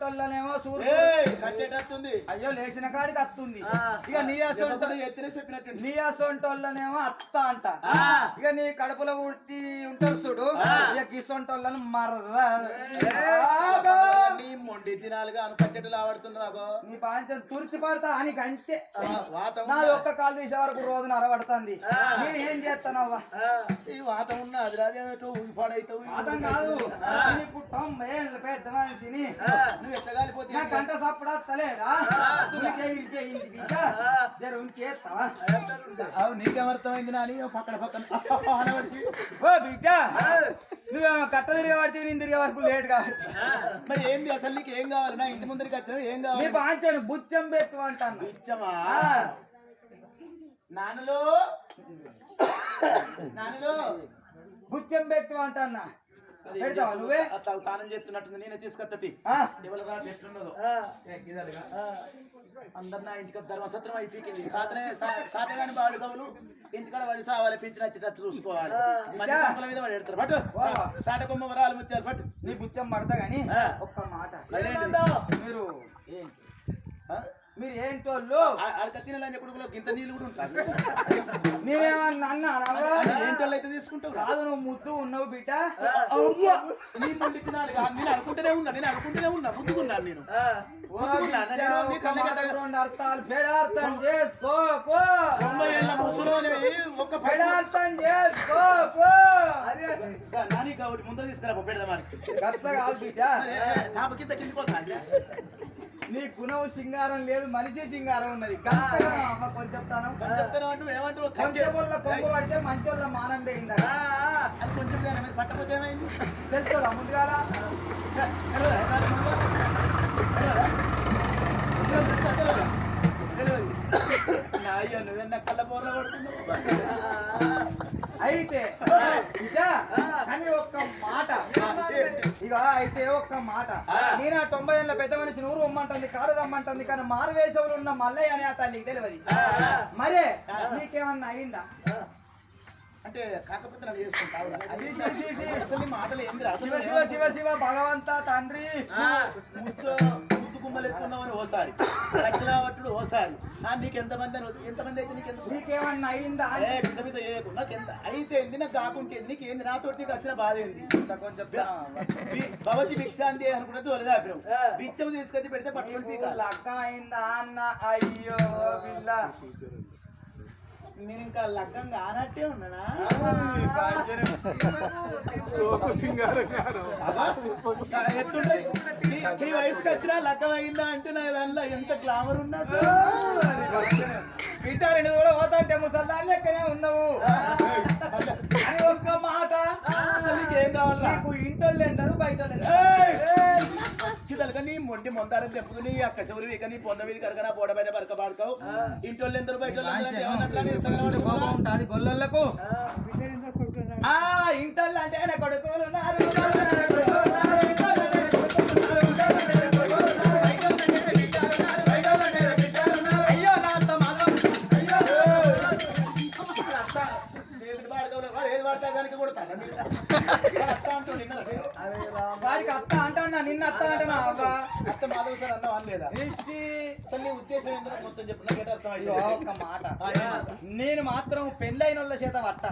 అసొంటోళ్ళనేమో కట్టేటట్టుంది. అయ్యో లేచిన కాడికి అత్తుంది. ఇక నీ అసొంట నీ అసొంటోళ్ళనేమో అత్త అంట. ఇక నీ కడుపులో ఉట్టి ఉంటారు చూడు. ఆ. ఇక గిసొంటోళ్ళని మర్ర నీ మొండి దినాలుగా అనుకట్టేటలు ఆడుతున్నాగో నీ పాంచం తుర్తి పడతా అని కంటే వాతం నాది ఒక్క కాలు తీసే వరకు రోజు నరబడుతుంది ఆ. నేను ఏం చేస్తానవ్వా ఈ వాతం ఉన్న అది రాజేటో ఊగిపాడైతావు అర్థం కాదు. నీకు తొంభై ఏళ్ళ పెద్ద మనిషిని. నువ్వు ఎట్లా కాలిపోతే నా గంట సప్పుడు వస్తలేదా నీకేమర్థమైంది నాని? పక్కన పక్కన. బిడ్డ! నువ్వేమో కట్ట తిరిగే పడితే నేను తిరిగే వరకు లేట్ కాబట్టి మరి ఏంది అసలు నీకు ఏం కావాలి? నా ఇంటి ముందరికి వచ్చినావు ఏం నీ కావాలి పాంచాను బుచ్చం పెట్టు అంటాను. ఇచ్చమా నాన్నలో నాన్నలో బుచ్చం పెట్టు అంటన్నా పెడతావా? నువ్వే? తానం చేస్తున్నట్టుంది నేనే తీసుకొత్తది. ఎట్లున్నదో. అందరు నా ఇంటికి ధర్మసత్రం అయిపోయింది కవులు ఇంటికాడ వాడి సావాలి పింఛన్ వచ్చేటట్టు చూసుకోవాలి. మంచి కంపల మీద వాడు ఎడతారు పట్టు. వా. సాట కొమ్మ వరాలు ముత్యాలు పట్టు. నీ బుచ్చం పడతా గాని. ఒక్క మాట? మీరు ఏంటి? మీరు ఏంటోళ్ళు కత్తిన కొడుకులో గింత నీళ్ళు కూడా ఉంటారు. నేనేమన్నా అన్నా ఏంటో అయితే తీసుకుంటావు. కాదు నువ్వు ముద్దు ఉన్నావు బిడ్డ! నీ మొండి తినాలి. నేను అనుకుంటూనే ఉన్నా నేను అనుకుంటూనే ఉన్నా ముద్దుకున్నాను నేను. ముందు తీసుకురా పెడదామని గట్ల కాదు బిడ్డ. తాప కింద కిందికి పోతా నీ గుణం సింగారం లేదు మనిషి సింగారం ఉన్నది. అమ్మ కొంచెం తనం చెప్తాను కొంచెం కొంగు పడితే మంచోళ్ళ మానం పోయిందా అది కొంచెం పట్టకపోతే ఏమైంది? తెలుస్తుందా ముందుగాల? కానీ ఒక్క మాట. ఇక అయితే ఒక్క మాట. నేను ఆ తొంభై ఏళ్ళ పెద్ద మనిషి నూరు రమ్మంటుంది కారు రమ్మంటుంది కానీ మారు వేషంలో ఉన్న మల్లయ్య అనే ఆ తల్లికి తెలియదు. మరే నీకేమన్నా అయిందా? అంటే కాకపోతే నన్ను చేసుకుంటావు మాటలు ఏంది శివ శివ శివ భగవంత తండ్రి. ఓసారి. లక్షలావట్టుడు ఓసారి. నా నీకు ఎంతమంది అని ఎంతమంది అయితే నీకు ఎంత? నీకేమన్నా అయిందా? ఏ పిస పిస చేయకు. నాకు ఎంత? అయితే ఏంది? నాకు కాకుంటే నీకు ఏంది? నాతోటి నీకు వచ్చిన బాధ ఏంది? భవతి భిక్షాంతి అనుకుంటే తొలదాపిరం బిచ్చం తీసుకొచ్చి పెడితే పీకాలి. లగ్గం అయిందా అన్న? అయ్యో పిల్ల. నేను ఇంకా లగ్గం కానట్టే ఉన్నానా నా నీ వయసుకి వచ్చినా లగ్గం అయిందా అంటే నా దానిలో ఎంత గ్లామర్ ఉన్నా బిడ్డ రెండు కూడా పోతాంటే ముసల్దాన్ లెక్కనే ఉన్నావు. అని ఒక్క మాట. అసలు నీకేం కావాలా నీకు ఇంటోళ్ళు ఎందరు బయట నీ మొండి మొందారని చెప్పుకుని నీ అక్క చెవులు వీక నీ పొంద మీద కరకనా బోడ పైన పరక పాడుకోవు. ఇంటి వాళ్ళు ఎందరు బయట వాళ్ళు ఎందరు అంటే ఏమన్నట్లా నీ తగలబడి పోరా? ఉంటుంది గొల్లలకు. ఆ. ఇంటోళ్ళు అంటే ఆయన కొడుకులు ఉన్నారు. అయ్యో నా అన్నావు అనలేదా. అసలు నీ ఉద్దేశం ఏంటో మొత్తం మాట. నేను మాత్రం పెళ్ళైన వాళ్ళ చేత పట్ట.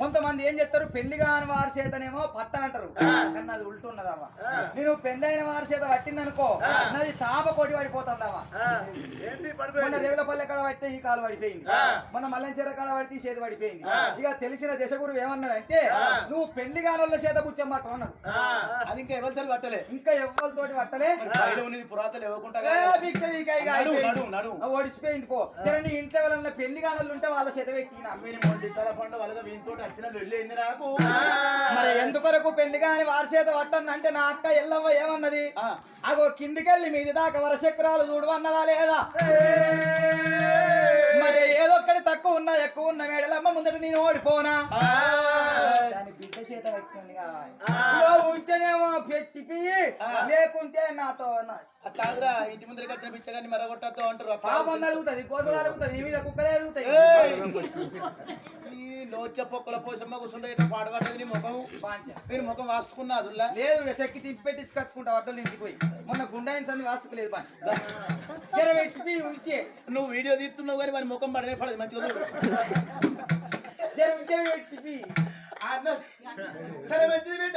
కొంతమంది ఏం చేస్తారు? పెళ్ళి కాని వారి చేతనేమో పట్ట అంటారు. కానీ నాది ఉల్టున్నదవ్వా నేను పెళ్ళైన వారి చేత పట్టిందనుకో నాది తాప కొట్టి పడిపోతుందవ్వా ఏంటి మొన్న రేవులపల్లె కాడ పడితే ఈ కాలు పడిపోయింది. మొన్న మల్లంచెర కాడ పడితే చేతి పడిపోయింది. ఇక తెలిసిన దశ గురువు ఏమన్నాడంటే నువ్వు పెళ్ళి కాని వాళ్ళ చేత కూర్చొని పట్టు అన్నాడు అది ఇంకా ఎవరితో పట్టలే. ఇంకా ఎవ్వరితోటి పట్టలే. పురాతలు ఇవ్వకుండా పో. నీ ఇంట్లో ఎవరన్నా పెళ్ళి వాళ్ళు ఉంటే వాళ్ళ చేత పెట్టినా. నాకు. మరి ఎందుకొరకు పెళ్ళి కాని వారి చేత పట్టండి అంటే నా అక్క ఎల్లవ్వ ఏమన్నది? అగో కిందికెళ్ళి మీది దాకా వరచక్రాలు చూడు అన్నదా లేదా? మరి ఏదో ఒక్కటి తక్కువ ఉన్నా ఎక్కువ ఉన్న మేడలమ్మ ముందట నేను ఓడిపోనా. దాని బిడ్డ చేత కావాలి. పెట్టి లేకుంటే నాతో నా- అట్లా ఆగురా, ఇంటి ముందరికి వచ్చిన బిచ్చగాన్ని మరగొట్టద్దు అంటారు పాపం కలుగుతుంది కోసలు కలుగుతుంది నీ మీద కుక్కలే కలుగుతాయి! ఈ నోట్ల పొక్కల పోసమ్మ కూర్చుంటే ఇట్లా పాడబడ్డది నీ ముఖం? బాంచ. మీరు ముఖం వాస్తుకున్నా అదుల్లా లేదు చెక్కి తిప్పి పెట్టించి కట్టుకుంటా వడ్డలు ఇంటికి పోయి. మొన్న గుండాయిన సంది వాస్తుకులేదు బాంచ జర పెట్టి పియ్యి, ఉంచే. నువ్వు వీడియో తీస్తున్నావు కానీ మరి ముఖం పడనే పడదు మంచిగా పెట్టి సరే మంచిది బిడ్డ